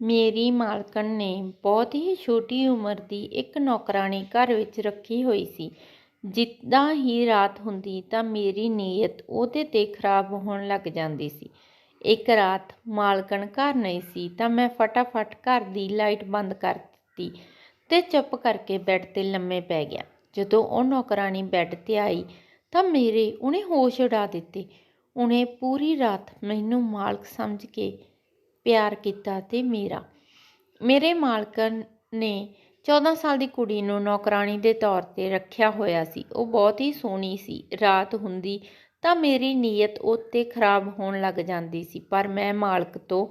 ਮੇਰੀ ਮਾਲਕਣ ਨੇ ਬਹੁਤ ਹੀ ਛੋਟੀ ਉਮਰ ਦੀ ਇੱਕ ਨੌਕਰਾਣੀ ਘਰ ਵਿੱਚ ਰੱਖੀ ਹੋਈ ਸੀ। ਜਿੱਦਾਂ ਹੀ ਰਾਤ ਹੁੰਦੀ ਤਾਂ ਮੇਰੀ ਨੀਅਤ ਉਹਦੇ 'ਤੇ ਖਰਾਬ ਹੋਣ ਲੱਗ ਜਾਂਦੀ ਸੀ। ਇੱਕ ਰਾਤ ਮਾਲਕਣ ਘਰ ਨਹੀਂ ਸੀ ਤਾਂ ਮੈਂ ਫਟਾਫਟ ਘਰ ਦੀ ਲਾਈਟ ਬੰਦ ਕਰ ਦਿੱਤੀ ਤੇ ਚੁੱਪ ਕਰਕੇ ਬੈੱਡ 'ਤੇ ਲੰਮੇ ਪੈ ਗਿਆ। ਜਦੋਂ ਉਹ ਨੌਕਰਾਣੀ ਬੈੱਡ 'ਤੇ ਆਈ ਤਾਂ ਮੇਰੇ ਉਹਨੇ ਹੋਸ਼ ਉਡਾ ਦਿੱਤੇ। ਉਹਨੇ ਪੂਰੀ ਰਾਤ ਮੈਨੂੰ ਮਾਲਕ ਸਮਝ ਕੇ ਪਿਆਰ ਕੀਤਾ ਤੇ ਮੇਰਾ। ਮੇਰੇ ਮਾਲਕਨ ਨੇ 14 ਸਾਲ ਦੀ ਕੁੜੀ ਨੂੰ ਨੌਕਰਾਨੀ ਦੇ ਤੌਰ ਤੇ ਰੱਖਿਆ ਹੋਇਆ ਸੀ। ਉਹ ਬਹੁਤ ਹੀ ਸੋਹਣੀ ਸੀ। ਰਾਤ ਹੁੰਦੀ ਤਾਂ ਮੇਰੀ ਨੀਅਤ ਉੱਤੇ ਖਰਾਬ ਹੋਣ ਲੱਗ ਜਾਂਦੀ ਸੀ, ਪਰ ਮੈਂ ਮਾਲਕ ਤੋਂ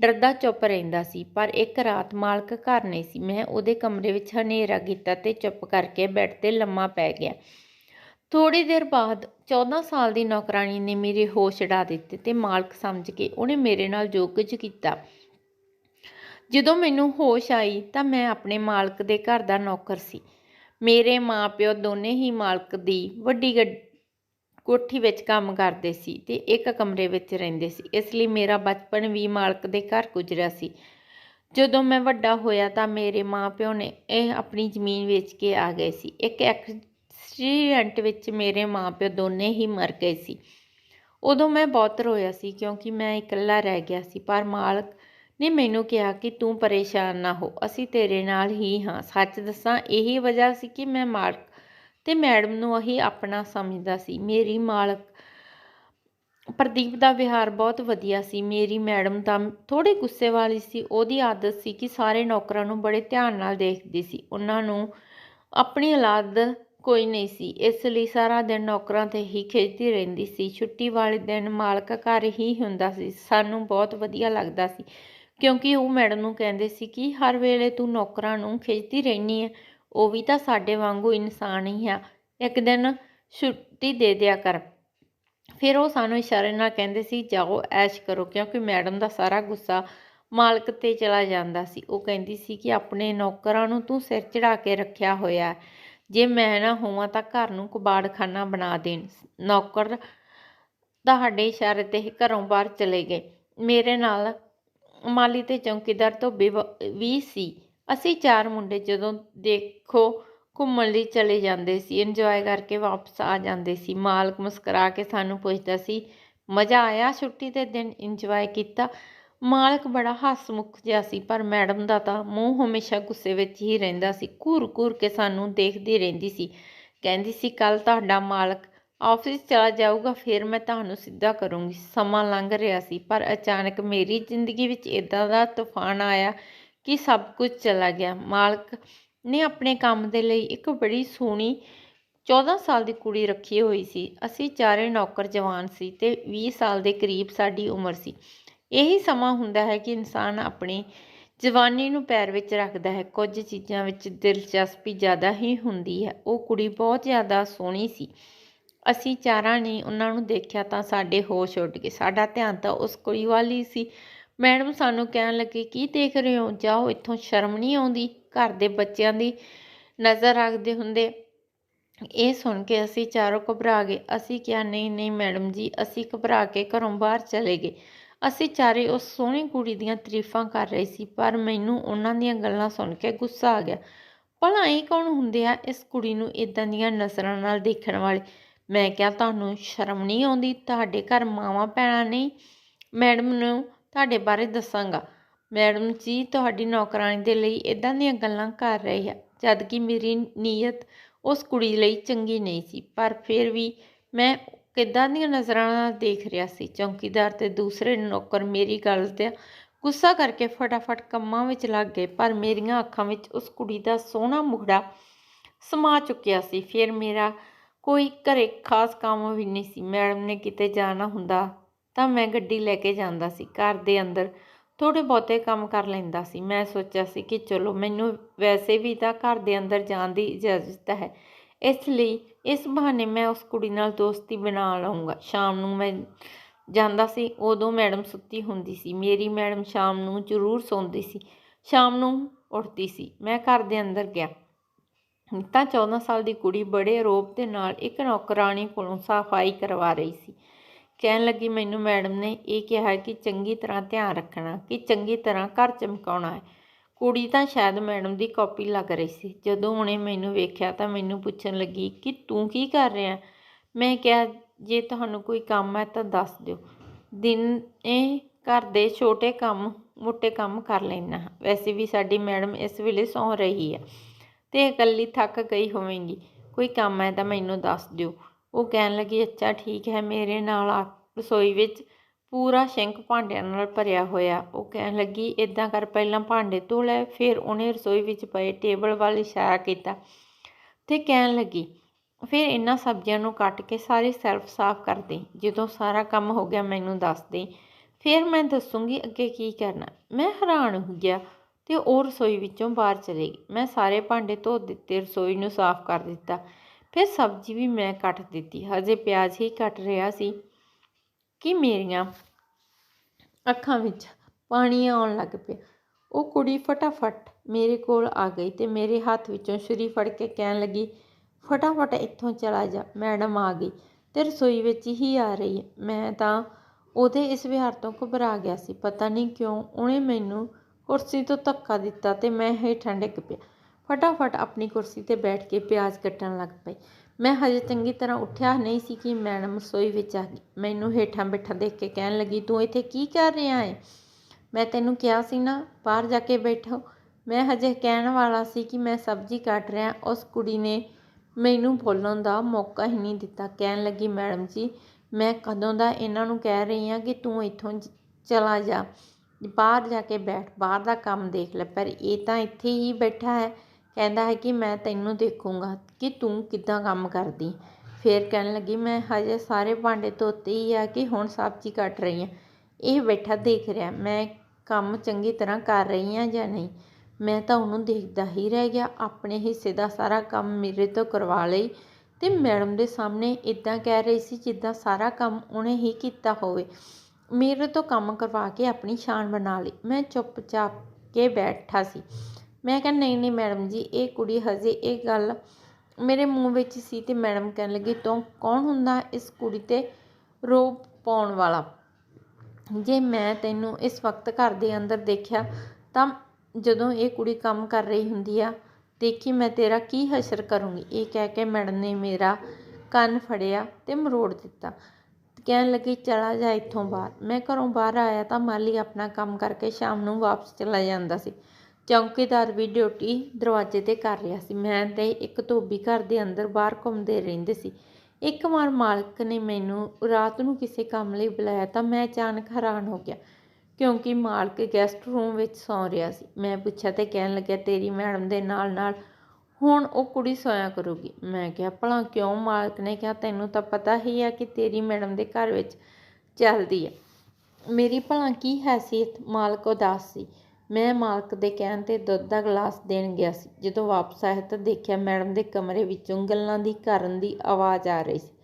ਡਰਦਾ ਚੁੱਪ ਰਹਿੰਦਾ ਸੀ। ਪਰ ਇੱਕ ਰਾਤ ਮਾਲਕ ਘਰ ਨਹੀਂ ਸੀ। ਮੈਂ ਉਹਦੇ ਕਮਰੇ ਵਿੱਚ ਹਨੇਰਾ ਕੀਤਾ ਤੇ ਚੁੱਪ ਕਰਕੇ ਬੈੱਡ ਤੇ ਲੰਮਾ ਪੈ ਗਿਆ। ਥੋੜੀ ਦੇਰ ਬਾਅਦ 14 ਸਾਲ ਦੀ ਨੌਕਰਾਨੀ ਨੇ ਮੇਰੇ ਹੋਸ਼ ਉਡਾ ਦਿੱਤੇ ਤੇ ਮਾਲਕ ਸਮਝ ਕੇ ਉਹਨੇ ਮੇਰੇ ਨਾਲ ਜੋ ਕੁਝ ਕੀਤਾ। ਜਦੋਂ ਮੈਨੂੰ ਹੋਸ਼ ਆਈ ਤਾਂ ਮੈਂ ਆਪਣੇ ਮਾਲਕ ਦੇ ਘਰ ਦਾ ਨੌਕਰ ਸੀ। ਮੇਰੇ ਮਾਪਿਓ ਦੋਨੇ ਹੀ ਮਾਲਕ ਦੀ ਵੱਡੀ ਕੋਠੀ ਵਿੱਚ ਕੰਮ ਕਰਦੇ ਸੀ ਤੇ ਇੱਕ ਕਮਰੇ ਵਿੱਚ ਰਹਿੰਦੇ ਸੀ। ਇਸ ਲਈ ਮੇਰਾ ਬਚਪਨ ਵੀ ਮਾਲਕ ਦੇ ਘਰ ਗੁਜ਼ਰਿਆ ਸੀ। ਜਦੋਂ ਮੈਂ ਵੱਡਾ ਹੋਇਆ ਤਾਂ ਮੇਰੇ ਮਾਪਿਓ ਨੇ ਇਹ ਆਪਣੀ ਜ਼ਮੀਨ ਵੇਚ ਕੇ ਆ ਗਏ ਸੀ। ਇੱਕ ਐਕਸੀਡੈਂਟ ਵਿੱਚ ਮੇਰੇ ਮਾਪਿਓ ਦੋਨੇ ਹੀ ਮਰ ਗਏ ਸੀ। ਉਦੋਂ ਮੈਂ ਬਹੁਤ ਰੋਇਆ ਸੀ ਕਿਉਂਕਿ ਮੈਂ ਇਕੱਲਾ ਰਹਿ ਗਿਆ ਸੀ, ਪਰ ਮਾਲਕ ਨੇ ਮੈਨੂੰ ਕਿਹਾ ਕਿ ਤੂੰ ਪਰੇਸ਼ਾਨ ਨਾ ਹੋ, ਅਸੀਂ ਤੇਰੇ ਨਾਲ ਹੀ ਹਾਂ। ਸੱਚ ਦੱਸਾਂ, ਇਹੀ ਵਜ੍ਹਾ ਸੀ ਕਿ ਮੈਂ ਮਾਲਕ ਤੇ ਮੈਡਮ ਨੂੰ ਅਹੀ ਆਪਣਾ ਸਮਝਦਾ ਸੀ। ਮੇਰੀ ਮਾਲਕ, ਪ੍ਰਦੀਪ ਦਾ ਵਿਹਾਰ ਬਹੁਤ ਵਧੀਆ ਸੀ। ਮੇਰੀ ਮੈਡਮ ਤਾਂ ਥੋੜੀ ਗੁੱਸੇ ਵਾਲੀ ਸੀ। ਉਹਦੀ ਆਦਤ ਸੀ ਕਿ ਸਾਰੇ ਨੌਕਰਾਂ ਨੂੰ ਬੜੇ ਧਿਆਨ ਨਾਲ ਦੇਖਦੀ ਸੀ। ਉਹਨਾਂ ਨੂੰ ਆਪਣੀ ਔਲਾਦ ਕੋਈ ਨਹੀਂ ਸੀ। ਇਸ ਲਈ ਸਾਰਾ ਦਿਨ ਨੌਕਰਾਂ ਤੇ ਹੀ ਖੇਡਦੀ ਰਹਿੰਦੀ ਸੀ। ਛੁੱਟੀ ਵਾਲੇ ਦਿਨ ਮਾਲਕ ਘਰ ਹੀ ਹੁੰਦਾ ਸੀ। ਸਾਨੂੰ ਬਹੁਤ ਵਧੀਆ ਲੱਗਦਾ ਸੀ। ਕਿਉਂਕਿ ਉਹ ਮੈਡਮ ਨੂੰ ਕਹਿੰਦੇ ਸੀ ਕਿ ਹਰ ਵੇਲੇ ਤੂੰ ਨੌਕਰਾਂ ਨੂੰ ਖਿੱਚਦੀ ਰਹਿਣੀ ਹੈ ਉਹ ਵੀ ਤਾਂ ਸਾਡੇ ਵਾਂਗੂ ਇਨਸਾਨ ਹੀ ਆ। ਇੱਕ ਦਿਨ ਛੁੱਟੀ ਦੇ ਦਿਆ ਕਰ। ਫਿਰ ਉਹ ਸਾਨੂੰ ਇਸ਼ਾਰੇ ਨਾਲ ਕਹਿੰਦੇ ਸੀ, ਜਾਓ, ਐਸ਼ ਕਰੋ। ਕਿਉਂਕਿ ਮੈਡਮ ਦਾ ਸਾਰਾ ਗੁੱਸਾ ਮਾਲਕ ਤੇ ਚਲਾ ਜਾਂਦਾ ਸੀ। ਉਹ ਕਹਿੰਦੀ ਸੀ ਕਿ ਆਪਣੇ ਨੌਕਰਾਂ ਨੂੰ ਤੂੰ ਸਿਰ ਚੜਾ ਕੇ ਰੱਖਿਆ ਹੋਇਆ ਜੇ ਮੈਂ ਨਾ ਹੋਵਾਂ ਤਾਂ ਘਰ ਨੂੰ ਕਬਾੜਖਾਨਾ ਬਣਾ ਦੇਣ। ਨੌਕਰ ਤੁਹਾਡੇ ਇਸ਼ਾਰੇ ਤੇ ਹੀ ਘਰੋਂ ਬਾਹਰ ਚਲੇ ਗਏ। ਮੇਰੇ ਨਾਲ ਮਾਲੀ ਤੇ ਚੌਂਕੀਦਾਰ ਤੋਂ ਵੀ ਸੀ। ਅਸੀਂ ਚਾਰ ਮੁੰਡੇ ਜਦੋਂ ਦੇਖੋ ਘੁੰਮਣ ਲਈ ਚਲੇ ਜਾਂਦੇ ਸੀ ਇੰਜੋਏ ਕਰਕੇ ਵਾਪਸ ਆ ਜਾਂਦੇ ਸੀ। ਮਾਲਕ ਮੁਸਕਰਾ ਕੇ ਸਾਨੂੰ ਪੁੱਛਦਾ ਸੀ, ਮਜ਼ਾ ਆਇਆ ਛੁੱਟੀ ਦੇ ਦਿਨ ਇੰਜੋਏ ਕੀਤਾ? ਮਾਲਕ ਬੜਾ ਹਸਮੁਖ ਜਿਹਾ ਸੀ, ਪਰ ਮੈਡਮ ਦਾ ਤਾਂ ਮੂੰਹ ਹਮੇਸ਼ਾ ਗੁੱਸੇ ਵਿੱਚ ਹੀ ਰਹਿੰਦਾ ਸੀ, ਘੂਰ-ਘੂਰ ਕੇ ਸਾਨੂੰ ਦੇਖਦੀ ਰਹਿੰਦੀ ਸੀ। ਕਹਿੰਦੀ ਸੀ ਕੱਲ ਤੁਹਾਡਾ ਮਾਲਕ ਆਫਿਸ ਚਲਾ ਜਾਊਗਾ, ਫਿਰ ਮੈਂ ਤੁਹਾਨੂੰ ਸਿੱਧਾ ਕਰੂੰਗੀ। ਸਮਾਂ ਲੰਘ ਰਿਹਾ ਸੀ, ਪਰ ਅਚਾਨਕ ਮੇਰੀ ਜ਼ਿੰਦਗੀ ਵਿੱਚ ਇਦਾਂ ਦਾ ਤੂਫਾਨ ਆਇਆ ਕਿ ਸਭ ਕੁਝ ਚਲਾ ਗਿਆ। ਮਾਲਕ ਨੇ ਆਪਣੇ ਕੰਮ ਦੇ ਲਈ ਇੱਕ ਬੜੀ ਸੋਹਣੀ 14 ਸਾਲ ਦੀ ਕੁੜੀ ਰੱਖੀ ਹੋਈ ਸੀ। ਅਸੀਂ ਚਾਰੇ ਨੌਕਰ ਜਵਾਨ ਸੀ ਤੇ 20 ਸਾਲ ਦੇ ਕਰੀਬ ਸਾਡੀ ਉਮਰ ਸੀ। ਇਹੀ ਸਮਾਂ ਹੁੰਦਾ ਹੈ ਕਿ ਇਨਸਾਨ ਆਪਣੀ ਜਵਾਨੀ ਨੂੰ ਪੈਰ ਵਿੱਚ ਰੱਖਦਾ ਹੈ। ਕੁਝ ਚੀਜ਼ਾਂ ਵਿੱਚ ਦਿਲਚਸਪੀ ਜ਼ਿਆਦਾ ਹੀ ਹੁੰਦੀ ਹੈ। ਉਹ ਕੁੜੀ ਬਹੁਤ ਜ਼ਿਆਦਾ ਸੋਹਣੀ ਸੀ। ਅਸੀਂ ਚਾਰਾਂ ਨੇ ਉਹਨਾਂ ਨੂੰ ਦੇਖਿਆ ਤਾਂ ਸਾਡੇ ਹੋਸ਼ ਉੱਡ ਗਏ। ਸਾਡਾ ਧਿਆਨ ਤਾਂ ਉਸ ਕੁੜੀ ਵੱਲ ਹੀ ਸੀ। ਮੈਡਮ ਸਾਨੂੰ ਕਹਿਣ ਲੱਗੇ, ਕੀ ਦੇਖ ਰਹੇ ਹੋ? ਜਾਓ, ਇੱਥੋਂ ਸ਼ਰਮ ਨਹੀਂ ਆਉਂਦੀ। ਘਰ ਦੇ ਬੱਚਿਆਂ ਦੀ ਨਜ਼ਰ ਰੱਖਦੇ ਹੁੰਦੇ। ਇਹ ਸੁਣ ਕੇ ਅਸੀਂ ਚਾਰੋਂ ਘਬਰਾ ਗਏ। ਅਸੀਂ ਕਿਹਾ, ਨਹੀਂ ਨਹੀਂ ਮੈਡਮ ਜੀ, ਅਸੀਂ ਘਬਰਾ ਕੇ ਘਰੋਂ ਬਾਹਰ ਚਲੇ ਗਏ। ਅਸੀਂ ਚਾਰੇ ਉਸ ਸੋਹਣੀ ਕੁੜੀ ਦੀਆਂ ਤਾਰੀਫਾਂ ਕਰ ਰਹੇ ਸੀ, ਪਰ ਮੈਨੂੰ ਉਹਨਾਂ ਦੀਆਂ ਗੱਲਾਂ ਸੁਣ ਕੇ ਗੁੱਸਾ ਆ ਗਿਆ। ਭਲਾ ਇਹ ਕੌਣ ਹੁੰਦੇ ਆ ਇਸ ਕੁੜੀ ਨੂੰ ਇਦਾਂ ਦੀਆਂ ਨਜ਼ਰਾਂ ਨਾਲ ਦੇਖਣ ਵਾਲੇ? ਮੈਂ ਕਿਹਾ, ਤੁਹਾਨੂੰ ਸ਼ਰਮ ਨਹੀਂ ਆਉਂਦੀ? ਤੁਹਾਡੇ ਘਰ ਮਾਵਾਂ ਭੈਣਾਂ ਨਹੀਂ ਮੈਡਮ ਨੂੰ ਤੁਹਾਡੇ ਬਾਰੇ ਦੱਸਾਂਗਾ। ਮੈਡਮ ਜੀ, ਤੁਹਾਡੀ ਨੌਕਰਾਨੀ ਦੇ ਲਈ ਇਦਾਂ ਦੀਆਂ ਗੱਲਾਂ ਕਰ ਰਹੇ ਆ, ਜਦ ਕਿ ਮੇਰੀ ਨੀਅਤ ਉਸ ਕੁੜੀ ਲਈ ਚੰਗੀ ਨਹੀਂ ਸੀ। ਪਰ ਫਿਰ ਵੀ ਮੈਂ ਕਿੱਦਾਂ ਦੀਆਂ ਨਜ਼ਰਾਂ ਨਾਲ ਦੇਖ ਰਿਹਾ ਸੀ? ਚੌਕੀਦਾਰ ਤੇ ਦੂਸਰੇ ਨੌਕਰ ਮੇਰੀ ਗੱਲ ਤੇ ਗੁੱਸਾ ਕਰਕੇ ਫਟਾਫਟ ਕੰਮਾਂ ਵਿੱਚ ਲੱਗ ਗਏ, ਪਰ ਮੇਰੀਆਂ ਅੱਖਾਂ ਵਿੱਚ ਉਸ ਕੁੜੀ ਦਾ ਸੋਹਣਾ ਮੁਖੜਾ ਸਮਾ ਚੁੱਕਿਆ ਸੀ। ਫਿਰ ਮੇਰਾ ਕੋਈ ਘਰੇ ਖਾਸ ਕੰਮ ਵੀ ਨਹੀਂ ਸੀ। ਮੈਡਮ ਨੇ ਕਿਤੇ ਜਾਣਾ ਹੁੰਦਾ ਤਾਂ ਮੈਂ ਗੱਡੀ ਲੈ ਕੇ ਜਾਂਦਾ ਸੀ। ਘਰ ਦੇ ਅੰਦਰ ਥੋੜੇ ਬਹੁਤੇ ਕੰਮ ਕਰ ਲੈਂਦਾ ਸੀ। ਮੈਂ ਸੋਚਿਆ ਸੀ ਕਿ ਚਲੋ ਮੈਨੂੰ ਵੈਸੇ ਵੀ ਤਾਂ ਘਰ ਦੇ ਅੰਦਰ ਜਾਣ ਦੀ ਇਜਾਜ਼ਤ ਹੈ। ਇਸ ਲਈ ਇਸ ਬਹਾਨੇ ਮੈਂ ਉਸ ਕੁੜੀ ਨਾਲ ਦੋਸਤੀ ਬਣਾ ਲਵਾਂਗਾ ਸ਼ਾਮ ਨੂੰ ਮੈਂ ਜਾਂਦਾ ਸੀ, ਉਦੋਂ ਮੈਡਮ ਸੁੱਤੀ ਹੁੰਦੀ ਸੀ। ਮੇਰੀ ਮੈਡਮ ਸ਼ਾਮ ਨੂੰ ਜ਼ਰੂਰ ਸੌਂਦੀ ਸੀ। ਸ਼ਾਮ ਨੂੰ ਉੱਠਦੀ ਸੀ। ਮੈਂ ਘਰ ਦੇ ਅੰਦਰ ਗਿਆ। ਤਾਂ 14 ਸਾਲ ਦੀ ਕੁੜੀ ਬੜੇ ਰੋਪ ਦੇ ਨਾਲ ਇੱਕ ਨੌਕਰਾਣੀ ਕੋਲੋਂ ਸਫ਼ਾਈ ਕਰਵਾ ਰਹੀ ਸੀ। ਕਹਿਣ ਲੱਗੀ, ਮੈਨੂੰ ਮੈਡਮ ਨੇ ਇਹ ਕਿਹਾ ਕਿ ਚੰਗੀ ਤਰ੍ਹਾਂ ਧਿਆਨ ਰੱਖਣਾ, ਕਿ ਚੰਗੀ ਤਰ੍ਹਾਂ ਘਰ ਚਮਕਾਉਣਾ ਹੈ। ਕੁੜੀ ਤਾਂ ਸ਼ਾਇਦ ਮੈਡਮ ਦੀ ਕਾਪੀ ਲੱਗ ਰਹੀ ਸੀ। ਜਦੋਂ ਉਹਨੇ ਮੈਨੂੰ ਵੇਖਿਆ ਤਾਂ ਮੈਨੂੰ ਪੁੱਛਣ ਲੱਗੀ ਕਿ ਤੂੰ ਕੀ ਕਰ ਰਿਹਾ ਮੈਂ ਕਿਹਾ, ਜੇ ਤੁਹਾਨੂੰ ਕੋਈ ਕੰਮ ਹੈ ਤਾਂ ਦੱਸ ਦਿਓ। ਦਿਨ ਇਹ ਘਰ ਦੇ ਛੋਟੇ ਕੰਮ, ਮੋਟੇ ਕੰਮ ਕਰ ਲੈਣਾ ਵੈਸੇ ਵੀ ਸਾਡੀ ਮੈਡਮ ਇਸ ਵੇਲੇ ਸੌਂ ਰਹੀ ਹੈ ਤੇ ਇਕੱਲੀ ਥੱਕ ਗਈ ਹੋਵੇਂਗੀ। ਕੋਈ ਕੰਮ ਹੈ ਤਾਂ ਮੈਨੂੰ ਦੱਸ ਦਿਓ। ਉਹ ਕਹਿਣ ਲੱਗੀ, ਅੱਛਾ, ਠੀਕ ਹੈ, ਮੇਰੇ ਨਾਲ ਆ, ਰਸੋਈ ਵਿੱਚ ਪੂਰਾ ਸ਼ਿੰਕ ਭਾਂਡਿਆਂ ਨਾਲ ਭਰਿਆ ਹੋਇਆ। ਉਹ ਕਹਿਣ ਲੱਗੀ ਇਦਾਂ ਕਰ, ਪਹਿਲਾਂ ਭਾਂਡੇ ਧੋ ਲੈ, ਫਿਰ ਉਹਨੇ ਰਸੋਈ ਵਿੱਚ ਪਏ ਟੇਬਲ ਵੱਲ ਇਸ਼ਾਰਾ ਕੀਤਾ। ਤੇ ਕਹਿਣ ਲੱਗੀ, ਫਿਰ ਇਹਨਾਂ ਸਬਜ਼ੀਆਂ ਨੂੰ ਕੱਟ ਕੇ ਸਾਰੀ ਸੈਲਫ ਸਾਫ਼ ਕਰ ਦੇ। ਜਦੋਂ ਸਾਰਾ ਕੰਮ ਹੋ ਗਿਆ, ਮੈਨੂੰ ਦੱਸ ਦੇ। ਫਿਰ ਮੈਂ ਦੱਸੂਗੀ ਅੱਗੇ ਕੀ ਕਰਨਾ। ਮੈਂ ਹੈਰਾਨ ਹੋ ਗਿਆ ਤੇ ਉਹ ਰਸੋਈ ਵਿੱਚੋਂ ਬਾਹਰ ਚਲੇ ਗਈ ਮੈਂ ਸਾਰੇ ਭਾਂਡੇ ਧੋ ਦਿੱਤੇ, ਰਸੋਈ ਨੂੰ ਸਾਫ਼ ਕਰ ਦਿੱਤਾ। ਫਿਰ ਸਬਜ਼ੀ ਵੀ ਮੈਂ ਕੱਟ ਦਿੱਤੀ। ਹਜੇ ਪਿਆਜ਼ ਹੀ ਕੱਟ ਰਿਹਾ ਸੀ। ਕਿ ਮੇਰੀਆਂ ਅੱਖਾਂ ਵਿੱਚ ਪਾਣੀ ਆਉਣ ਲੱਗ ਪਿਆ। ਉਹ ਕੁੜੀ ਫਟਾਫਟ ਮੇਰੇ ਕੋਲ ਆ ਗਈ ਤੇ ਮੇਰੇ ਹੱਥ ਵਿੱਚੋਂ ਛੁਰੀ ਫੜ ਕੇ ਕਹਿਣ ਲੱਗੀ, ਫਟਾਫਟ ਇੱਥੋਂ ਚਲਾ ਜਾ, ਮੈਡਮ ਆ ਗਈ ਤੇ ਰਸੋਈ ਵਿੱਚ ਹੀ ਆ ਰਹੀ ਹੈ। ਮੈਂ ਤਾਂ ਉਹਦੇ ਇਸ ਵਿਹਾਰ ਤੋਂ ਘਬਰਾ ਗਿਆ ਸੀ। ਪਤਾ ਨਹੀਂ ਕਿਉਂ ਉਹਨੇ ਮੈਨੂੰ ਕੁਰਸੀ ਤੋਂ ਧੱਕਾ ਦਿੱਤਾ ਤੇ ਮੈਂ ਹੇਠਾਂ ਡਿੱਗ ਪਿਆ। ਫਟਾਫਟ ਆਪਣੀ ਕੁਰਸੀ ਤੇ ਬੈਠ ਕੇ ਪਿਆਜ਼ ਕੱਟਣ ਲੱਗ ਪਈ। ਮੈਂ ਹਜੇ ਚੰਗੀ ਤਰ੍ਹਾਂ ਉੱਠਿਆ ਨਹੀਂ ਸੀ ਕਿ ਮੈਡਮ ਰਸੋਈ ਵਿੱਚ ਆ ਗਈ। ਮੈਨੂੰ ਹੇਠਾਂ ਬੈਠਾ ਦੇਖ ਕੇ ਕਹਿਣ ਲੱਗੀ, ਤੂੰ ਇੱਥੇ ਕੀ ਕਰ ਰਿਹਾ ਹੈ ਮੈਂ ਤੈਨੂੰ ਕਿਹਾ ਸੀ ਨਾ, ਬਾਹਰ ਜਾ ਕੇ ਬੈਠੋ। ਮੈਂ ਹਜੇ ਕਹਿਣ ਵਾਲਾ ਸੀ ਕਿ ਮੈਂ ਸਬਜ਼ੀ ਕੱਟ ਰਿਹਾ। ਉਸ ਕੁੜੀ ਨੇ ਮੈਨੂੰ ਬੋਲਣ ਦਾ ਮੌਕਾ ਹੀ ਨਹੀਂ ਦਿੱਤਾ। ਕਹਿਣ ਲੱਗੀ, ਮੈਡਮ ਜੀ, ਮੈਂ ਕਦੋਂ ਦਾ ਇਹਨਾਂ ਨੂੰ ਕਹਿ ਰਹੀ ਹਾਂ ਕਿ ਤੂੰ ਇੱਥੋਂ ਚਲਾ ਜਾ। ਬਾਹਰ ਜਾ ਕੇ ਬੈਠ, ਬਾਹਰ ਦਾ ਕੰਮ ਦੇਖ ਲੈ। ਪਰ ਇਹ ਤਾਂ ਇੱਥੇ ਹੀ ਬੈਠਾ ਹੈ। ਕਹਿੰਦਾ ਹੈ ਕਿ ਮੈਂ ਤੈਨੂੰ ਦੇਖੂੰਗਾ ਕਿ ਤੂੰ ਕਿੱਦਾਂ ਕੰਮ ਕਰਦੀ। ਫਿਰ ਕਹਿਣ ਲੱਗੀ, ਮੈਂ ਹਜੇ ਸਾਰੇ ਭਾਂਡੇ ਧੋਤੇ ਹੀ ਆ ਕਿ ਹੁਣ ਸਬਜ਼ੀ ਕੱਟ ਰਹੀ ਹਾਂ ਇਹ ਬੈਠਾ ਦੇਖ ਰਿਹਾ, ਮੈਂ ਕੰਮ ਚੰਗੀ ਤਰ੍ਹਾਂ ਕਰ ਰਹੀ ਹਾਂ ਜਾਂ ਨਹੀਂ? ਮੈਂ ਤਾਂ ਉਹਨੂੰ ਦੇਖਦਾ ਹੀ ਰਹਿ ਗਿਆ, ਆਪਣੇ ਹਿੱਸੇ ਦਾ ਸਾਰਾ ਕੰਮ ਮੇਰੇ ਤੋਂ ਕਰਵਾ ਲਈ ਤੇ ਮੈਡਮ ਦੇ ਸਾਹਮਣੇ ਇਦਾਂ ਕਹਿ ਰਹੀ ਸੀ ਜਿੱਦਾਂ ਸਾਰਾ ਕੰਮ ਉਹਨੇ ਹੀ ਕੀਤਾ ਹੋਵੇ। ਮੇਰੇ ਤੋਂ ਕੰਮ ਕਰਵਾ ਕੇ ਆਪਣੀ ਸ਼ਾਨ ਬਣਾ ਲਈ। ਮੈਂ ਚੁੱਪਚਾਪ ਕੇ ਬੈਠਾ ਸੀ। ਮੈਂ ਕਿਹਾ, ਨਹੀਂ ਨਹੀਂ ਮੈਡਮ ਜੀ, ਇਹ ਕੁੜੀ ਹਜੇ ਇਹ ਗੱਲ ਮੇਰੇ ਮੂੰਹ ਵਿੱਚ ਸੀ ਤੇ ਮੈਡਮ ਕਹਿਣ ਲੱਗੀ, ਤੂੰ ਕੌਣ ਹੁੰਦਾ ਇਸ ਕੁੜੀ ਤੇ ਰੋਪ ਪਾਉਣ ਵਾਲਾ? ਜੇ ਮੈਂ ਤੈਨੂੰ ਇਸ ਵਕਤ ਘਰ ਦੇ ਅੰਦਰ ਦੇਖਿਆ ਤਾਂ ਜਦੋਂ ਇਹ ਕੁੜੀ ਕੰਮ ਕਰ ਰਹੀ ਹੁੰਦੀ ਆ, ਦੇਖੀ ਮੈਂ ਤੇਰਾ ਕੀ ਹਸ਼ਰ ਕਰੂੰਗੀ? ਇਹ ਕਹਿ ਕੇ ਮੈਡਮ ਨੇ ਮੇਰਾ ਕੰਨ ਫੜਿਆ ਤੇ ਮਰੋੜ ਦਿੱਤਾ। ਕਹਿਣ ਲੱਗੀ, ਚਲਾ ਜਾ ਇੱਥੋਂ ਬਾਹਰ। ਮੈਂ ਘਰੋਂ ਬਾਹਰ ਆਇਆ ਤਾਂ ਮਾਲੀ ਆਪਣਾ ਕੰਮ ਕਰਕੇ ਸ਼ਾਮ ਨੂੰ ਵਾਪਸ ਚਲਾ ਜਾਂਦਾ ਸੀ। ਚੌਕੀਦਾਰ ਵੀ ਡਿਊਟੀ ਦਰਵਾਜ਼ੇ ਤੇ ਕਰ ਰਿਹਾ ਸੀ। ਮੈਂ ਤੇ ਇੱਕ ਧੋਬੀ ਘਰ ਦੇ ਅੰਦਰ ਬਾਹਰ ਘੁੰਮਦੇ ਰਹਿੰਦੇ ਸੀ। ਇੱਕ ਵਾਰ ਮਾਲਕ ਨੇ ਮੈਨੂੰ ਰਾਤ ਨੂੰ ਕਿਸੇ ਕੰਮ ਲਈ ਬੁਲਾਇਆ ਤਾਂ ਮੈਂ ਅਚਾਨਕ ਹੈਰਾਨ ਹੋ ਗਿਆ ਕਿਉਂਕਿ ਮਾਲਕ ਗੈਸਟ ਰੂਮ ਵਿੱਚ ਸੌਂ ਰਿਹਾ ਸੀ। ਮੈਂ ਪੁੱਛਿਆ ਤੇ ਕਹਿਣ ਲੱਗਿਆ, ਤੇਰੀ ਮੈਡਮ ਦੇ ਨਾਲ ਨਾਲ ਹੁਣ ਉਹ ਕੁੜੀ ਸੋਇਆ ਕਰੂਗੀ। ਮੈਂ ਕਿਹਾ, ਭਲਾ ਕਿਉਂ? ਮਾਲਕ ਨੇ ਕਿਹਾ, ਤੈਨੂੰ ਤਾਂ ਪਤਾ ਹੀ ਹੈ ਕਿ ਤੇਰੀ ਮੈਡਮ ਦੇ ਘਰ ਵਿੱਚ ਚੱਲਦੀ ਹੈ ਮੇਰੀ ਭਲਾ ਕੀ ਹੈਸੀਅਤ? ਮਾਲਕ ਉਦਾਸ ਸੀ। ਮੈਂ ਮਾਲਕ ਦੇ ਕਹਿਣ ਤੇ ਦੁੱਧ ਦਾ ਗਲਾਸ ਦੇਣ ਗਿਆ ਸੀ। ਜਦੋਂ ਵਾਪਸ ਆਇਆ ਤਾਂ ਦੇਖਿਆ ਮੈਡਮ ਦੇ ਕਮਰੇ ਵਿੱਚੋਂ ਗੱਲਾਂ ਦੀ ਕਰਨ ਦੀ ਆਵਾਜ਼ ਆ ਰਹੀ ਸੀ।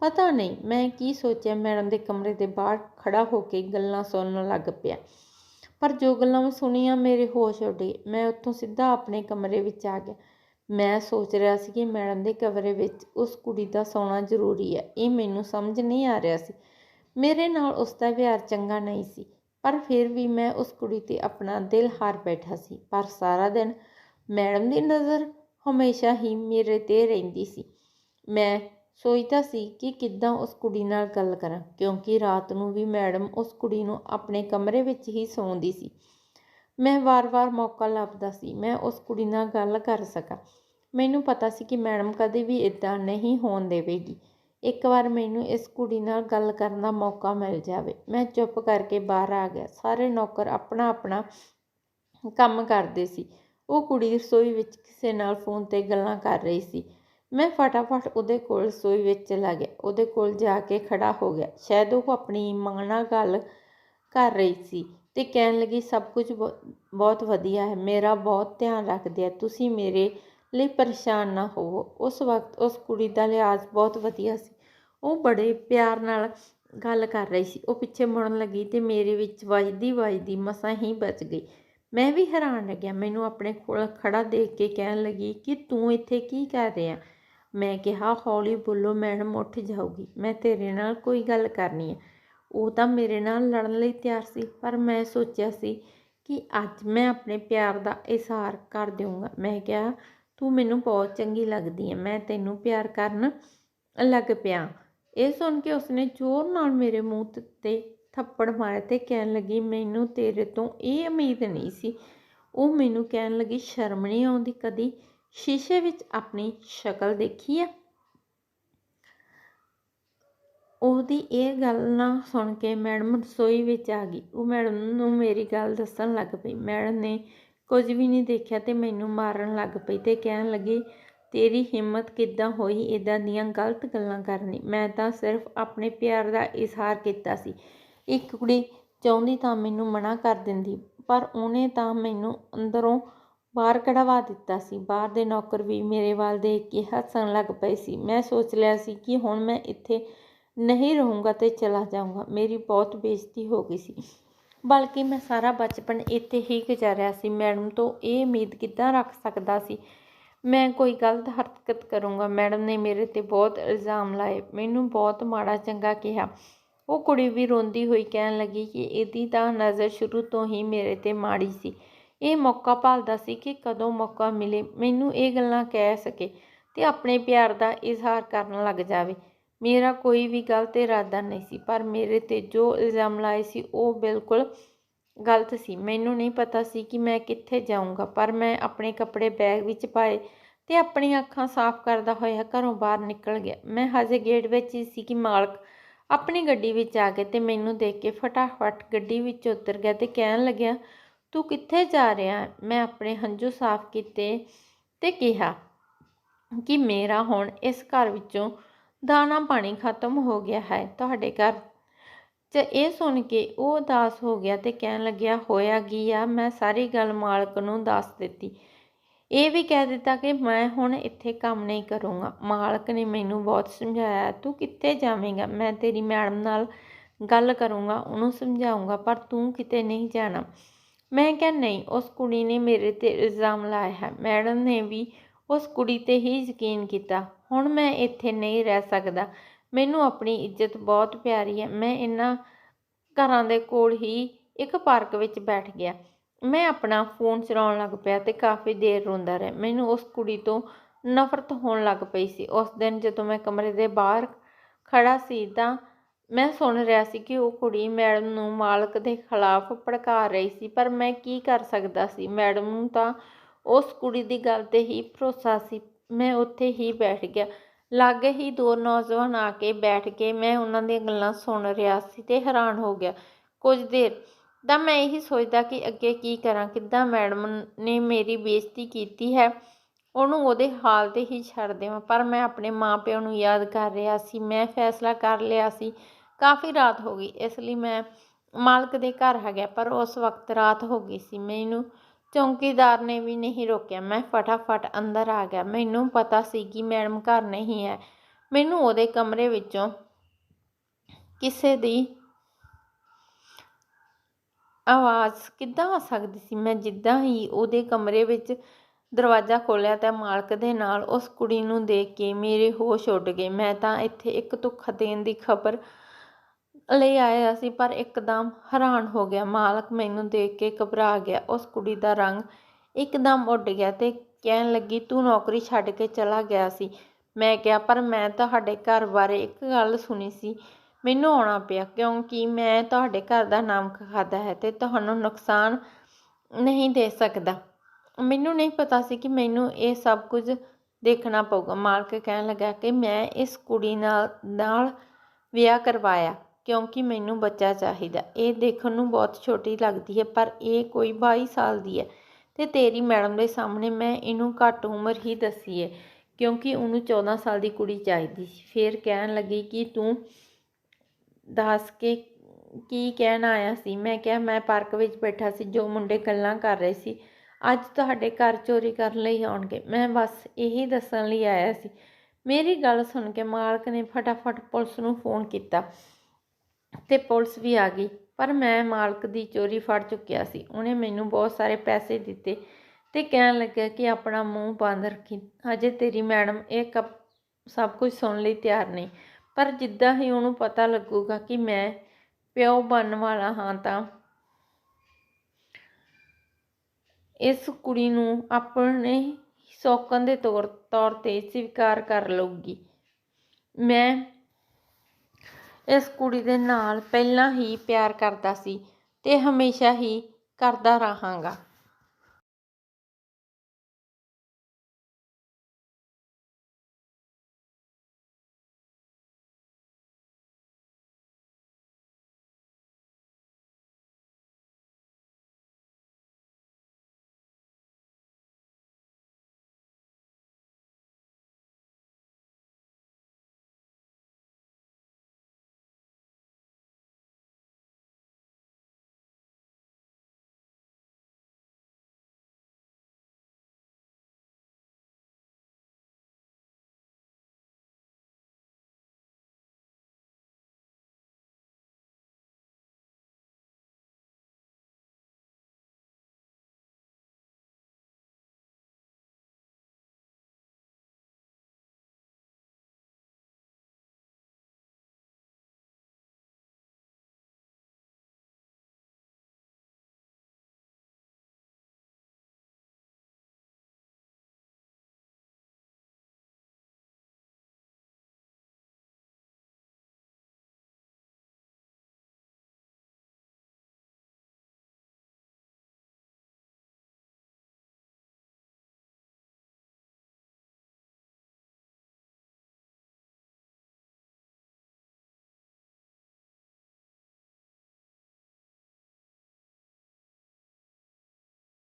ਪਤਾ ਨਹੀਂ, ਮੈਂ ਕੀ ਸੋਚਿਆ, ਮੈਡਮ ਦੇ ਕਮਰੇ ਦੇ ਬਾਹਰ ਖੜਾ ਹੋ ਕੇ ਗੱਲਾਂ ਸੁਣਨ ਲੱਗ ਪਿਆ। ਪਰ ਜੋ ਗੱਲਾਂ ਮੈਂ ਸੁਣੀਆਂ, ਮੇਰੇ ਹੋਸ਼ ਉੱਡੇ ਮੈਂ ਉੱਥੋਂ ਸਿੱਧਾ ਆਪਣੇ ਕਮਰੇ ਵਿੱਚ ਆ ਗਿਆ। ਮੈਂ ਸੋਚ ਰਿਹਾ ਸੀ ਕਿ ਮੈਡਮ ਦੇ ਕਮਰੇ ਵਿੱਚ ਉਸ ਕੁੜੀ ਦਾ ਸੌਣਾ ਜ਼ਰੂਰੀ ਹੈ। ਇਹ ਮੈਨੂੰ ਸਮਝ ਨਹੀਂ ਆ ਰਿਹਾ ਸੀ। ਮੇਰੇ ਨਾਲ ਉਸ ਦਾ ਵਿਹਾਰ ਚੰਗਾ ਨਹੀਂ ਸੀ। ਪਰ ਫਿਰ ਵੀ ਮੈਂ ਉਸ ਕੁੜੀ 'ਤੇ ਆਪਣਾ ਦਿਲ ਹਾਰ ਬੈਠਾ ਸੀ। ਪਰ ਸਾਰਾ ਦਿਨ ਮੈਡਮ ਦੀ ਨਜ਼ਰ ਹਮੇਸ਼ਾ ਹੀ ਮੇਰੇ 'ਤੇ ਰਹਿੰਦੀ ਸੀ। ਮੈਂ ਸੋਚਦਾ ਸੀ ਕਿ ਕਿੱਦਾਂ ਉਸ ਕੁੜੀ ਨਾਲ ਗੱਲ ਕਰਾਂ, ਕਿਉਂਕਿ ਰਾਤ ਨੂੰ ਵੀ ਮੈਡਮ ਉਸ ਕੁੜੀ ਨੂੰ ਆਪਣੇ ਕਮਰੇ ਵਿੱਚ ਹੀ ਸੌਂਦੀ ਸੀ। ਮੈਂ ਵਾਰ-ਵਾਰ ਮੌਕਾ ਲੱਭਦਾ ਸੀ, ਮੈਂ ਉਸ ਕੁੜੀ ਨਾਲ ਗੱਲ ਕਰ ਸਕਾਂ। ਮੈਨੂੰ ਪਤਾ ਸੀ ਕਿ ਮੈਡਮ ਕਦੇ ਵੀ ਇਦਾਂ ਨਹੀਂ ਹੋਣ ਦੇਵੇਗੀ। ਇੱਕ ਵਾਰ ਮੈਨੂੰ ਇਸ ਕੁੜੀ ਨਾਲ ਗੱਲ ਕਰਨ ਦਾ ਮੌਕਾ ਮਿਲ ਜਾਵੇ। ਮੈਂ ਚੁੱਪ ਕਰਕੇ ਬਾਹਰ ਆ ਗਿਆ। ਸਾਰੇ ਨੌਕਰ ਆਪਣਾ ਆਪਣਾ ਕੰਮ ਕਰਦੇ ਸੀ। ਉਹ ਕੁੜੀ ਰਸੋਈ ਵਿੱਚ ਕਿਸੇ ਨਾਲ ਫੋਨ ਤੇ ਗੱਲਾਂ ਕਰ ਰਹੀ ਸੀ। ਮੈਂ ਫਟਾਫਟ ਉਹਦੇ ਕੋਲ ਰਸੋਈ ਵਿੱਚ ਚਲਾ ਗਿਆ। ਉਹਦੇ ਕੋਲ ਜਾ ਕੇ ਖੜਾ ਹੋ ਗਿਆ। ਸ਼ਾਇਦ ਉਹ ਆਪਣੀ ਮਾਂ ਨਾਲ ਗੱਲ ਕਰ ਰਹੀ ਸੀ ਤੇ ਕਹਿਣ ਲੱਗੀ, ਸਭ ਕੁਝ ਬਹੁਤ ਵਧੀਆ ਹੈ। ਮੇਰਾ ਬਹੁਤ ਧਿਆਨ ਰੱਖਦੇ ਆ। ਤੁਸੀਂ ਮੇਰੇ ਲਈ ਪਰੇਸ਼ਾਨ ਨਾ ਹੋਵੋ। ਉਸ ਵਕਤ ਉਸ ਕੁੜੀ ਦਾ ਲਿਹਾਜ਼ ਬਹੁਤ ਵਧੀਆ ਸੀ। ਉਹ ਬੜੇ ਪਿਆਰ ਨਾਲ ਗੱਲ ਕਰ ਰਹੀ ਸੀ। ਉਹ ਪਿੱਛੇ ਮੁੜਨ ਲੱਗੀ ਤੇ ਮੇਰੇ ਵਿੱਚ ਵੱਜਦੀ ਵੱਜਦੀ ਮਸਾਂ ਹੀ ਬਚ ਗਈ। ਮੈਂ ਵੀ ਹੈਰਾਨ ਰਹਿ ਮੈਨੂੰ ਆਪਣੇ ਕੋਲ ਖੜਾ ਦੇਖ ਕੇ ਕਹਿਣ ਲੱਗੀ ਕਿ ਤੂੰ ਇੱਥੇ ਕੀ ਕਰ ਰਿਹਾ? ਮੈਂ ਕਿਹਾ, ਹੌਲੀ ਬੋਲੋ, ਮੈਡਮ, ਉੱਠ ਜਾਊਗੀ। ਮੈਂ ਤੇਰੇ ਨਾਲ ਕੋਈ ਗੱਲ ਕਰਨੀ ਹੈ ਉਹ ਤਾਂ ਮੇਰੇ ਨਾਲ ਲੜਨ ਲਈ ਤਿਆਰ ਸੀ, ਪਰ ਮੈਂ ਸੋਚਿਆ ਸੀ ਕਿ ਅੱਜ ਮੈਂ ਆਪਣੇ ਪਿਆਰ ਦਾ ਇਜ਼ਹਾਰ ਕਰ ਦਿਊਂਗਾ। ਮੈਂ ਕਿਹਾ ਤੂੰ ਮੈਨੂੰ ਬਹੁਤ ਚੰਗੀ ਲੱਗਦੀ ਹੈ ਮੈਂ ਤੈਨੂੰ ਪਿਆਰ ਕਰਨ ਲੱਗ ਪਿਆ। ਇਹ ਸੁਣ ਕੇ ਉਸਨੇ ਜ਼ੋਰ ਨਾਲ ਮੇਰੇ ਮੂੰਹ ਤੇ ਥੱਪੜ ਮਾਰਿਆ ਤੇ ਕਹਿਣ ਲੱਗੀ, ਮੈਨੂੰ ਤੇਰੇ ਤੋਂ ਇਹ ਉਮੀਦ ਨਹੀਂ ਸੀ। ਉਹ ਮੈਨੂੰ ਕਹਿਣ ਲੱਗੀ, ਸ਼ਰਮ ਨਹੀਂ ਆਉਂਦੀ ਕਦੀ? ਸ਼ੀਸ਼ੇ ਵਿੱਚ ਆਪਣੀ ਸ਼ਕਲ ਦੇਖੀ ਹੈ ਉਹਦੀ ਇਹ ਗੱਲ ਨਾ ਸੁਣ ਕੇ ਮੈਡਮ ਰਸੋਈ ਵਿੱਚ ਆ ਗਈ। ਉਹ ਮੈਡਮ ਨੂੰ ਮੇਰੀ ਗੱਲ ਦੱਸਣ ਲੱਗ ਪਈ। ਮੈਡਮ ਨੇ ਕੁਝ ਵੀ ਨਹੀਂ ਦੇਖਿਆ ਤੇ ਮੈਨੂੰ ਮਾਰਨ ਲੱਗ ਪਈ ਤੇ ਕਹਿਣ ਲੱਗੀ, ਤੇਰੀ ਹਿੰਮਤ ਕਿੱਦਾਂ ਹੋਈ ਇਦਾਂ ਦੀਆਂ ਗਲਤ ਗੱਲਾਂ ਕਰਨੀ? ਮੈਂ ਤਾਂ ਸਿਰਫ ਆਪਣੇ ਪਿਆਰ ਦਾ ਇਜ਼ਹਾਰ ਕੀਤਾ ਸੀ। ਇੱਕ ਕੁੜੀ ਚਾਹੁੰਦੀ ਤਾਂ ਮੈਨੂੰ ਮਨਾ ਕਰ ਦਿੰਦੀ, ਪਰ ਉਹਨੇ ਤਾਂ ਮੈਨੂੰ ਅੰਦਰੋਂ ਬਾਹਰ ਕਢਵਾ ਦਿੱਤਾ ਸੀ। ਬਾਹਰ ਦੇ ਨੌਕਰ ਵੀ ਮੇਰੇ ਵੱਲ ਦੇਖ ਕੇ ਹੱਸਣ ਲੱਗ ਪਏ ਸੀ। ਮੈਂ ਸੋਚ ਲਿਆ ਸੀ ਕਿ ਹੁਣ ਮੈਂ ਇੱਥੇ ਨਹੀਂ ਰਹੂੰਗਾ ਤੇ ਚਲਾ ਜਾਊਂਗਾ। ਮੇਰੀ ਬਹੁਤ ਬੇਇੱਜ਼ਤੀ ਹੋ ਗਈ ਸੀ। ਬਲਕਿ ਮੈਂ ਸਾਰਾ ਬਚਪਨ ਇੱਥੇ ਹੀ ਗੁਜ਼ਾਰਿਆ ਸੀ। ਮੈਡਮ ਤੋਂ ਇਹ ਉਮੀਦ ਕਿੱਦਾਂ ਰੱਖ ਸਕਦਾ ਸੀ? ਮੈਂ ਕੋਈ ਗਲਤ ਹਰਕਤ ਕਰੂੰਗਾ। ਮੈਡਮ ਨੇ ਮੇਰੇ ਤੇ ਬਹੁਤ ਇਲਜ਼ਾਮ ਲਾਏ। ਮੈਨੂੰ ਬਹੁਤ ਮਾੜਾ ਚੰਗਾ ਕਿਹਾ। ਉਹ ਕੁੜੀ ਵੀ ਰੋਂਦੀ ਹੋਈ ਕਹਿਣ ਲੱਗੀ ਕਿ ਇਹਦੀ ਤਾਂ ਨਜ਼ਰ ਸ਼ੁਰੂ ਤੋਂ ਹੀ ਮੇਰੇ ਤੇ ਮਾੜੀ ਸੀ। ਇਹ ਮੌਕਾ ਭਾਲਦਾ ਸੀ ਕਿ ਕਦੋਂ ਮੌਕਾ ਮਿਲੇ। ਮੈਨੂੰ ਇਹ ਗੱਲਾਂ ਕਹਿ ਸਕੇ ਤੇ ਆਪਣੇ ਪਿਆਰ ਦਾ ਇਜ਼ਹਾਰ ਕਰਨ ਲੱਗ ਜਾਵੇ। ਮੇਰਾ ਕੋਈ ਵੀ ਗਲਤ ਇਰਾਦਾ ਨਹੀਂ ਸੀ, ਪਰ ਮੇਰੇ ਤੇ ਜੋ ਇਲਜ਼ਾਮ ਲਾਏ ਸੀ, ਉਹ ਬਿਲਕੁਲ ਗਲਤ ਸੀ। ਮੈਨੂੰ ਨਹੀਂ ਪਤਾ ਸੀ ਕਿ ਮੈਂ ਕਿੱਥੇ ਜਾਊਂਗਾ, ਪਰ ਮੈਂ ਆਪਣੇ ਕੱਪੜੇ ਬੈਗ ਵਿੱਚ ਪਾਏ ਤੇ ਆਪਣੀਆਂ ਅੱਖਾਂ ਸਾਫ਼ ਕਰਦਾ ਹੋਇਆ ਘਰੋਂ ਬਾਹਰ ਨਿਕਲ ਗਿਆ। ਮੈਂ ਹਜੇ ਗੇਟ ਵਿੱਚ ਹੀ ਸੀ ਕਿ ਮਾਲਕ ਆਪਣੀ ਗੱਡੀ ਵਿੱਚ ਆ ਕੇ ਤੇ ਮੈਨੂੰ ਦੇਖ ਕੇ ਫਟਾਫਟ ਗੱਡੀ ਵਿੱਚ ਉਤਰ ਗਿਆ ਤੇ ਕਹਿਣ ਲੱਗਿਆ, ਤੂੰ ਕਿੱਥੇ ਜਾ ਰਿਹਾ ਮੈਂ ਆਪਣੇ ਹੰਝੂ ਸਾਫ਼ ਕੀਤੇ ਤੇ ਕਿਹਾ ਕਿ ਮੇਰਾ ਹੁਣ ਇਸ ਘਰ ਵਿੱਚੋਂ ਦਾਣਾ ਪਾਣੀ ਖਤਮ ਹੋ ਗਿਆ ਹੈ ਤੁਹਾਡੇ ਘਰ। ਚ ਇਹ ਸੁਣ ਕੇ ਉਹ ਉਦਾਸ ਹੋ ਗਿਆ ਤੇ ਕਹਿਣ ਲੱਗਿਆ, ਹੋਇਆ ਕੀ ਆ? ਮੈਂ ਸਾਰੀ ਗੱਲ ਮਾਲਕ ਨੂੰ ਦੱਸ ਦਿੱਤੀ। ਇਹ ਵੀ ਕਹਿ ਦਿੱਤਾ ਕਿ ਮੈਂ ਹੁਣ ਇੱਥੇ ਕੰਮ ਨਹੀਂ ਕਰੂੰਗਾ। ਮਾਲਕ ਨੇ ਮੈਨੂੰ ਬਹੁਤ ਸਮਝਾਇਆ, ਤੂੰ ਕਿੱਥੇ ਜਾਵੇਂਗਾ? ਮੈਂ ਤੇਰੀ ਮੈਡਮ ਨਾਲ ਗੱਲ ਕਰੂੰਗਾ, ਉਹਨੂੰ ਸਮਝਾਉਂਗਾ ਪਰ ਤੂੰ ਕਿਤੇ ਨਹੀਂ ਜਾਣਾ। ਮੈਂ ਕਿਹਾ, ਨਹੀਂ, ਉਸ ਕੁੜੀ ਨੇ ਮੇਰੇ ਤੇ ਇਲਜ਼ਾਮ ਲਾਇਆ ਹੈ। ਮੈਡਮ ਨੇ ਵੀ ਉਸ ਕੁੜੀ ਤੇ ਹੀ ਯਕੀਨ ਕੀਤਾ। ਹੁਣ ਮੈਂ ਇੱਥੇ ਨਹੀਂ ਰਹਿ ਸਕਦਾ। ਮੈਨੂੰ ਆਪਣੀ ਇੱਜ਼ਤ ਬਹੁਤ ਪਿਆਰੀ ਹੈ। ਮੈਂ ਇਹਨਾਂ ਘਰਾਂ ਦੇ ਕੋਲ ਹੀ ਇੱਕ ਪਾਰਕ ਵਿੱਚ ਬੈਠ ਗਿਆ। ਮੈਂ ਆਪਣਾ ਫੋਨ ਚਲਾਉਣ ਲੱਗ ਪਿਆ ਤੇ ਕਾਫੀ ਦੇਰ ਰੋਂਦਾ ਰਿਹਾ। ਮੈਨੂੰ ਉਸ ਕੁੜੀ ਤੋਂ ਨਫ਼ਰਤ ਹੋਣ ਲੱਗ ਪਈ ਸੀ। ਉਸ ਦਿਨ ਜਦੋਂ ਮੈਂ ਕਮਰੇ ਦੇ ਬਾਹਰ ਖੜਾ ਸੀ ਤਾਂ ਮੈਂ ਸੁਣ ਰਿਹਾ ਸੀ ਕਿ ਉਹ ਕੁੜੀ ਮੈਡਮ ਨੂੰ ਮਾਲਕ ਦੇ ਖਿਲਾਫ ਭੜਕਾ ਰਹੀ ਸੀ। ਪਰ ਮੈਂ ਕੀ ਕਰ ਸਕਦਾ ਸੀ? ਮੈਡਮ ਨੂੰ ਤਾਂ ਉਸ ਕੁੜੀ ਦੀ ਗੱਲ ਤੇ ਹੀ ਭਰੋਸਾ ਸੀ। ਮੈਂ ਉੱਥੇ ਹੀ ਬੈਠ ਗਿਆ। ਲਾਗੇ ਹੀ ਦੋ ਨੌਜਵਾਨ ਆ ਕੇ ਬੈਠ ਕੇ ਮੈਂ ਉਹਨਾਂ ਦੀਆਂ ਗੱਲਾਂ ਸੁਣ ਰਿਹਾ ਸੀ ਤੇ ਹੈਰਾਨ ਹੋ ਗਿਆ। ਕੁਝ ਦੇਰ ਤਾਂ ਮੈਂ ਇਹੀ ਸੋਚਦਾ ਕਿ ਅੱਗੇ ਕੀ ਕਰਾਂ, ਕਿੱਦਾਂ ਮੈਡਮ ਨੇ ਮੇਰੀ ਬੇਇੱਜ਼ਤੀ ਕੀਤੀ ਹੈ? ਉਹਨੂੰ ਉਹਦੇ ਹਾਲ ਤੇ ਹੀ ਛੱਡ ਦੇਵਾਂ, ਪਰ ਮੈਂ ਆਪਣੇ ਮਾਪਿਆਂ ਨੂੰ ਯਾਦ ਕਰ ਰਿਹਾ ਸੀ। ਮੈਂ ਫੈਸਲਾ ਕਰ ਲਿਆ ਸੀ। ਕਾਫੀ ਰਾਤ ਹੋ ਗਈ, ਇਸ ਲਈ ਮੈਂ ਮਾਲਕ ਦੇ ਘਰ ਆ ਗਿਆ ਪਰ ਉਸ ਵਕਤ ਰਾਤ ਹੋ ਗਈ ਸੀ। ਮੈਨੂੰ ਚੌਂਕੀਦਾਰ ਨੇ ਵੀ ਨਹੀਂ ਰੋਕਿਆ। ਮੈਂ ਫਟਾਫਟ ਅੰਦਰ ਆ ਗਿਆ। ਮੈਨੂੰ ਪਤਾ ਸੀ ਕਿ ਮੈਡਮ ਘਰ ਨਹੀਂ ਹੈ। ਮੈਨੂੰ ਉਹਦੇ ਕਮਰੇ ਵਿੱਚੋਂ ਕਿਸੇ ਦੀ ਆਵਾਜ਼ ਕਿੱਦਾਂ ਆ ਸਕਦੀ ਸੀ? ਮੈਂ ਜਿੱਦਾਂ ਹੀ ਉਹਦੇ ਕਮਰੇ ਵਿੱਚ ਦਰਵਾਜ਼ਾ ਖੋਲ੍ਹਿਆ ਤਾਂ ਮਾਲਕ ਦੇ ਨਾਲ ਉਸ ਕੁੜੀ ਨੂੰ ਦੇਖ ਕੇ ਮੇਰੇ ਹੋਸ਼ ਉੱਡ ਗਏ। ਮੈਂ ਤਾਂ ਇੱਥੇ ਇੱਕ ਧੋਖਾ ਦੇਣ ਦੀ ਖਬਰ ਲਈ ਆਇਆ ਸੀ, ਪਰ ਇੱਕਦਮ ਹੈਰਾਨ ਹੋ ਗਿਆ। ਮਾਲਕ ਮੈਨੂੰ ਦੇਖ ਕੇ ਘਬਰਾ ਗਿਆ। ਉਸ ਕੁੜੀ ਦਾ ਰੰਗ ਇੱਕਦਮ ਉੱਡ ਗਿਆ ਤੇ ਕਹਿਣ ਲੱਗੀ, ਤੂੰ ਨੌਕਰੀ ਛੱਡ ਕੇ ਚਲਾ ਗਿਆ ਸੀ। ਮੈਂ ਕਿਹਾ, ਪਰ ਮੈਂ ਤੁਹਾਡੇ ਘਰ ਬਾਰੇ ਇੱਕ ਗੱਲ ਸੁਣੀ ਸੀ। ਮੈਨੂੰ ਆਉਣਾ ਪਿਆ, ਕਿਉਂਕਿ ਮੈਂ ਤੁਹਾਡੇ ਘਰ ਦਾ ਨਾਮ ਖਾਦਾ ਹੈ ਤੇ ਤੁਹਾਨੂੰ ਨੁਕਸਾਨ ਨਹੀਂ ਦੇ ਸਕਦਾ। ਮੈਨੂੰ ਨਹੀਂ ਪਤਾ ਸੀ ਕਿ ਮੈਨੂੰ ਇਹ ਸਭ ਕੁਝ ਦੇਖਣਾ ਪਊਗਾ। ਮਾਲਕ ਕਹਿਣ ਲੱਗਾ ਕਿ ਮੈਂ ਇਸ ਕੁੜੀ ਨਾਲ ਨਾਲ ਵਿਆਹ ਕਰਵਾਇਆ। ਕਿਉਂਕਿ ਮੈਨੂੰ ਬੱਚਾ ਚਾਹੀਦਾ। ਇਹ ਦੇਖਣ ਨੂੰ ਬਹੁਤ ਛੋਟੀ ਲੱਗਦੀ ਹੈ, ਪਰ ਇਹ ਕੋਈ 22 ਸਾਲ ਦੀ ਹੈ ਤੇ ਤੇਰੀ ਮੈਡਮ ਦੇ ਸਾਹਮਣੇ ਮੈਂ ਇਹਨੂੰ ਘੱਟ ਉਮਰ ਹੀ ਦੱਸੀ ਹੈ, ਕਿਉਂਕਿ ਉਹਨੂੰ 14 ਸਾਲ ਦੀ ਕੁੜੀ ਚਾਹੀਦੀ ਸੀ। ਫਿਰ ਕਹਿਣ ਲੱਗੀ ਕਿ ਤੂੰ ਦੱਸ ਕੇ ਕੀ ਕਹਿਣ ਆਇਆ ਸੀ? ਮੈਂ ਕਿਹਾ, ਮੈਂ ਪਾਰਕ ਵਿੱਚ ਬੈਠਾ ਸੀ, ਜੋ ਮੁੰਡੇ ਗੱਲਾਂ ਕਰ ਰਹੇ ਸੀ, ਅੱਜ ਤੁਹਾਡੇ ਘਰ ਚੋਰੀ ਕਰਨ ਲਈ ਆਉਣਗੇ। ਮੈਂ ਬਸ ਇਹੀ ਦੱਸਣ ਲਈ ਆਇਆ ਸੀ। ਮੇਰੀ ਗੱਲ ਸੁਣ ਕੇ ਮਾਲਕ ਨੇ ਫਟਾਫਟ ਪੁਲਿਸ ਨੂੰ ਫੋਨ ਕੀਤਾ। ਤੇ ਪੁਲਿਸ ਵੀ ਆ ਗਈ। ਪਰ ਮੈਂ ਮਾਲਕ ਦੀ ਚੋਰੀ ਫੜ ਚੁੱਕਿਆ ਸੀ। ਉਹਨੇ ਮੈਨੂੰ ਬਹੁਤ ਸਾਰੇ ਪੈਸੇ ਦਿੱਤੇ ਤੇ ਕਹਿਣ ਲੱਗਾ ਕਿ ਆਪਣਾ ਮੂੰਹ ਬੰਦ ਰੱਖੀ। ਅਜੇ ਤੇਰੀ ਮੈਡਮ ਇਹ ਸਭ ਕੁਝ ਸੁਣਨ ਲਈ ਤਿਆਰ ਨਹੀਂ। ਪਰ ਜਿੱਦਾਂ ਹੀ ਉਹਨੂੰ ਪਤਾ ਲੱਗੂਗਾ ਕਿ ਮੈਂ ਪਿਓ ਬਣਨ ਵਾਲਾ ਹਾਂ ਤਾਂ ਇਸ ਕੁੜੀ ਨੂੰ ਆਪਣੇ ਸੌਕਣ ਦੇ ਤੌਰ ਤੌਰ ਤੇ ਸਵੀਕਾਰ ਕਰ ਲਊਗੀ। ਮੈਂ ਇਸ ਕੁੜੀ ਦੇ ਨਾਲ ਪਹਿਲਾਂ ਹੀ ਪਿਆਰ ਕਰਦਾ ਸੀ ਅਤੇ ਹਮੇਸ਼ਾ ਹੀ ਕਰਦਾ ਰਹਾਂਗਾ।